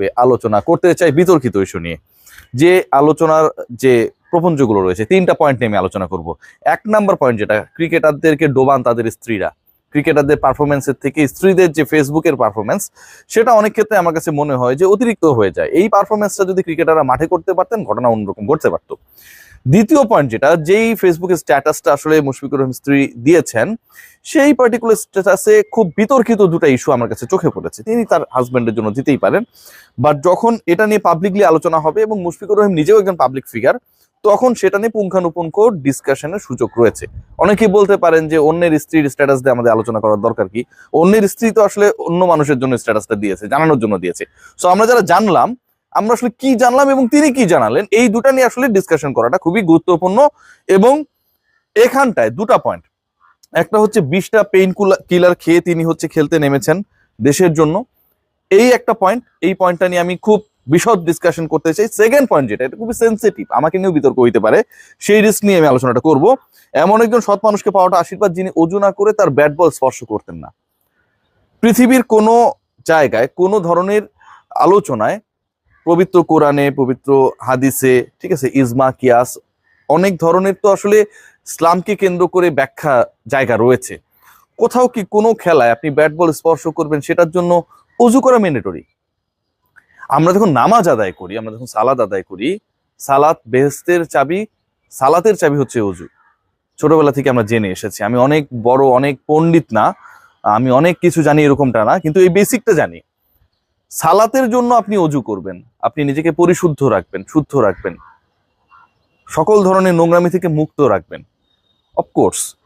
আলাপে আলোচনা করতে চাই বিতর্কিত ইস্যু নিয়ে। যে আলোচনার যে প্রপঞ্চগুলো রয়েছে, তিনটা পয়েন্ট নিয়ে আমি আলোচনা করব। এক নাম্বার পয়েন্ট যেটা, ক্রিকেটারদেরকে ডোবান তাদের স্ত্রীরা। ক্রিকেটারদের পারফরমেন্সের থেকে স্ত্রীদের যে ফেসবুকের পারফরমেন্স সেটা অনেক ক্ষেত্রে আমার কাছে মনে হয় যে অতিরিক্ত হয়ে যায়। এই পারফরমেন্সটা যদি ক্রিকেটাররা মাঠে করতে পারতেন, ঘটনা অন্যরকম ঘটতে পারতো। দ্বিতীয় পয়েন্ট যেটা, যেই ফেসবুকের স্ট্যাটাসটা আসলে মুশফিকুর রহিম স্ত্রী দিয়েছেন, সেই পার্টিকুলার স্ট্যাটাসে খুব বিতর্কিত দুটো ইস্যু আমার কাছে চোখে পড়েছে। তিনি তার হাজবেন্ডের জন্য দিতেই পারেন। বাট যখন এটা নিয়ে পাবলিকলি আলোচনা হবে এবং মুশফিকুর রহিম নিজেও একজন পাবলিক ফিগার তখন সেটা নিয়ে পুঙ্খানুপুঙ্খ ডিসকাশনের সুযোগ রয়েছে। অনেকেই বলতে পারেন যে, অন্যের স্ত্রীর স্ট্যাটাস দিয়ে আমাদের আলোচনা করার দরকার কি? অন্যের স্ত্রী তো আসলে অন্য মানুষের জন্য স্ট্যাটাসটা দিয়েছে, জানানোর জন্য দিয়েছে। সো আমরা যারা জানলাম আমরা আসলে কি জানলাম এবং তিনি কি জানালেন, এই দুটা নিয়ে আসলে ডিসকাশন করাটা খুবই গুরুত্বপূর্ণ এবং এখানটায় দুটা পয়েন্ট একটা হচ্ছে বিশটা পেইন কিলার খেয়ে তিনি হচ্ছে খেলতে নেমেছেন দেশের জন্য। এই একটা পয়েন্ট এই পয়েন্টটা নিয়ে আমি খুব বিশদ ডিসকাশন করতে চাই। সেকেন্ড পয়েন্ট যেটা, এটা খুবই সেন্সিটিভ আমাকে নিয়েও বিতর্ক হইতে পারে, সেই রিস্ক নিয়ে আমি আলোচনাটা করব। এমন একজন সৎ মানুষকে পাওয়াটা আশীর্বাদ যিনি অজু না করে তার ব্যাট বল স্পর্শ করতেন না। পৃথিবীর কোনো জায়গায়, কোনো ধরনের আলোচনায় পবিত্র কোরআনে, পবিত্র হাদিসে, ঠিক আছে, ইজমা, কিয়াস, অনেক ধরনের তো আসলে ইসলামকে কেন্দ্র করে ব্যাখ্যা জায়গা রয়েছে। কোথাও কি কোনো খেলায় আপনি ব্যাট বল স্পর্শ করবেন সেটার জন্য অজু করা ম্যান্ডেটরি আমরা যখন নামাজ আদায় করি, আমরা যখন সালাদ আদায় করি, সালাত বেহেস্তের চাবি, সালাতের চাবি হচ্ছে অজু। ছোটবেলা থেকে আমরা জেনে এসেছি, আমি অনেক বড়, অনেক পণ্ডিত না, আমি অনেক কিছু জানি এরকমটা না, কিন্তু এই বেসিকটা জানি। সালাতের জন্য আপনি অজু করবেন। আপনি নিজেকে পরিশুদ্ধ রাখবেন, শুদ্ধ রাখবেন। সকল ধরনের নোংরামি থেকে মুক্ত রাখবেন। অফকোর্স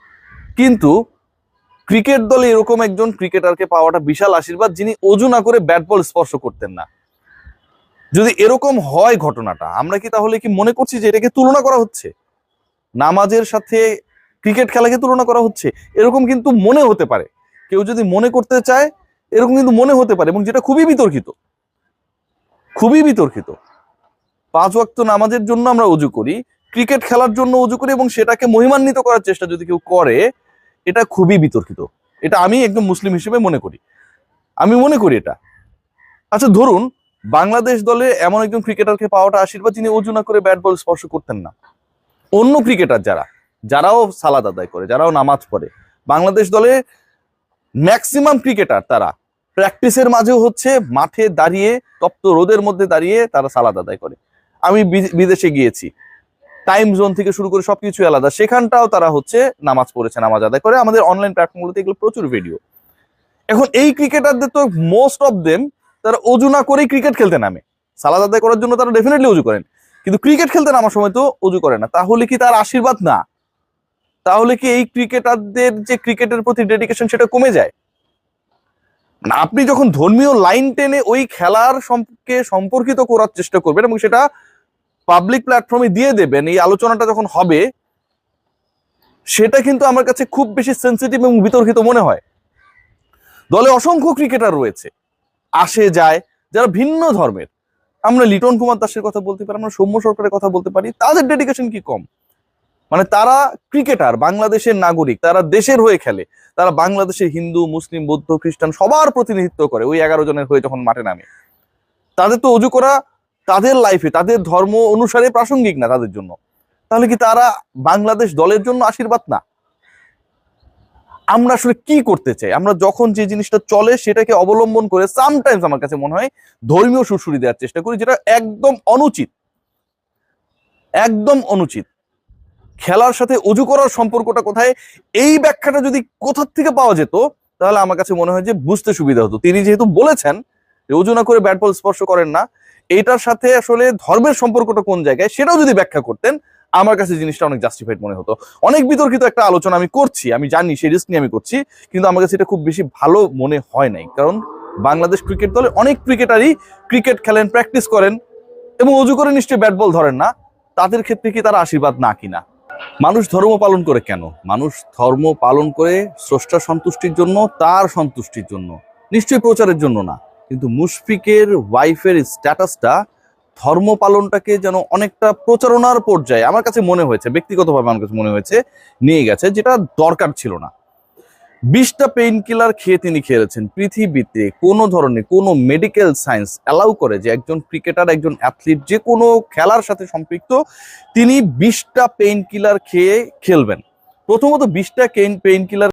কিন্তু ক্রিকেট দলে এরকম একজন ক্রিকেটারকে পাওয়াটা বিশাল আশীর্বাদ যিনি অজু না করে ব্যাট বল স্পর্শ করতেন না। যদি এরকম হয় ঘটনাটা, আমরা কি তাহলে কি মনে করছি যে এটাকে তুলনা করা হচ্ছে? নামাজের সাথে ক্রিকেট খেলাকে তুলনা করা হচ্ছে? এরকম কিন্তু মনে হতে পারে। কেউ যদি মনে করতে চায় এরকম কিন্তু মনে হতে পারে এবং যেটা খুবই বিতর্কিত খুবই বিতর্কিত। পাঁচ ওয়াক্ত নামাজের জন্য আমরা অজু করি, ক্রিকেট খেলার জন্য অজু করি এবং সেটাকে মহিমান্বিত করার চেষ্টা যদি কেউ করে, এটা খুবই বিতর্কিত। এটা আমি একদম মুসলিম হিসেবে মনে করি। আমি মনে করি এটা। আচ্ছা ধরুন বাংলাদেশ দলে এমন একজন ক্রিকেটারকে পাওয়াটা আশীর্বাদ, যিনি অজু না করে ব্যাট বল স্পর্শ করতেন না। অন্য ক্রিকেটার যারা, যারাও সালাদ আদায় করে, যারাও নামাজ পড়ে, বাংলাদেশ দলে ম্যাক্সিমাম ক্রিকেটার তারা প্র্যাকটিসের মাঝেও হচ্ছে মাঠে দাঁড়িয়ে, তপ্ত রোদের মধ্যে দাঁড়িয়ে তারা সালাদ আদায় করে। আমি বিদেশে গিয়েছি। টাইম জোন থেকে শুরু করে সবকিছু আলাদা। সেখানটাও তারা হচ্ছে নামাজ পড়েছে, নামাজ আদায় করে। আমাদের অনলাইন প্ল্যাটফর্মগুলোতে এগুলো প্রচুর ভিডিও এখন এই ক্রিকেটারদের তো মোস্ট অফ দেম তারা অজু না করেই ক্রিকেট খেলতে নামে। সালাদ আদায় করার জন্য তারা ডেফিনেটলি অজু করেন। কিন্তু ক্রিকেট খেলতে নামার সময় তো অজু করে না। তাহলে কি তার আশীর্বাদ না? তাহলে কি এই ক্রিকেটারদের যে ক্রিকেটের প্রতি ডেডিকেশন সেটা কমে যায়? মানে আপনি যখন ধর্মীয় লাইন টেনে ওই খেলার সম্পর্কে সম্পর্কিত করার চেষ্টা করবেন এবং সেটা পাবলিক প্ল্যাটফর্মে দিয়ে দেবেন, এই আলোচনাটা যখন হবে, সেটা কিন্তু আমার কাছে খুব বেশি সেন্সিটিভ এবং বিতর্কিত মনে হয়। দলে অসংখ্য ক্রিকেটার রয়েছে। আসে, যায়, যারা ভিন্ন ধর্মের। আমরা লিটন কুমার দাসের কথা বলতে পারি, আমরা সৌম্য সরকারের কথা বলতে পারি, তাদের ডেডিকেশন কি কম? মানে তারা ক্রিকেটার, বাংলাদেশের নাগরিক, তারা দেশের হয়ে খেলে। তারা বাংলাদেশের হিন্দু, মুসলিম, বৌদ্ধ, খ্রিস্টান সবার প্রতিনিধিত্ব করে ওই এগারো জনের হয়ে যখন মাঠে নামে। তাদের তো অজু করা তাদের লাইফে তাদের ধর্ম অনুসারে প্রাসঙ্গিক না তাদের জন্য। তাহলে কি তারা বাংলাদেশ দলের জন্য আশীর্বাদ না? আমরা আসলে কি করতে চাই? আমরা যখন যে জিনিসটা চলে সেটাকে অবলম্বন করে সামটাইমস আমার কাছে মনে হয় ধর্মীয় সুরসুরি দেওয়ার চেষ্টা করি যেটা একদম অনুচিত। একদম অনুচিত। খেলার সাথে অজু করার সম্পর্কটা কোথায়? এই ব্যাখ্যাটা যদি কোথার থেকে পাওয়া যেত, তাহলে আমার কাছে মনে হয় যে বুঝতে সুবিধা হতো। তিনি যেহেতু বলেছেন যে অজু না করে ব্যাট বল স্পর্শ করেন না, এটার সাথে আসলে ধর্মের সম্পর্কটা কোন জায়গায় সেটাও যদি ব্যাখ্যা করতেন, আমার কাছে জিনিসটা অনেক জাস্টিফাইড মনে হতো। অনেক বিতর্কিত একটা আলোচনা আমি করছি, আমি জানি সেই রিস্ক নিয়ে আমি করছি, কিন্তু আমার কাছে এটা খুব বেশি ভালো মনে হয় নাই। কারণ বাংলাদেশ ক্রিকেট দলে অনেক ক্রিকেটারই ক্রিকেট খেলেন প্র্যাকটিস করেন এবং অজু করে নিশ্চয়ই ব্যাট বল ধরেন না, তাদের ক্ষেত্রে কি তারা আশীর্বাদ না কিনা? মানুষ ধর্ম পালন করে কেন? মানুষ ধর্ম পালন করে স্রষ্টা সন্তুষ্টির জন্য, তার সন্তুষ্টির জন্য। নিশ্চয়ই প্রচারের জন্য না। কিন্তু মুশফিকের ওয়াইফের স্ট্যাটাসটা ধর্ম পালনটাকে যেন অনেকটা প্রচারণার পর্যায়ে আমার কাছে মনে হয়েছে, ব্যক্তিগতভাবে আমার কাছে মনে হয়েছে, নিয়ে গেছে, যেটা দরকার ছিল না। বিশটা পেইন কিলার খেয়ে তিনি খেলেছেন। পৃথিবীতে কোনো ধরনের কোনো মেডিকেল সায়েন্স অ্যালাউ করে যে একজন ক্রিকেটার একজন অ্যাথলিট যে কোনো খেলার সাথে সম্পৃক্ত, তিনি বিশটা পেইন কিলার খেয়ে খেলবেন। প্রথমত বিশটা পেইন কিলার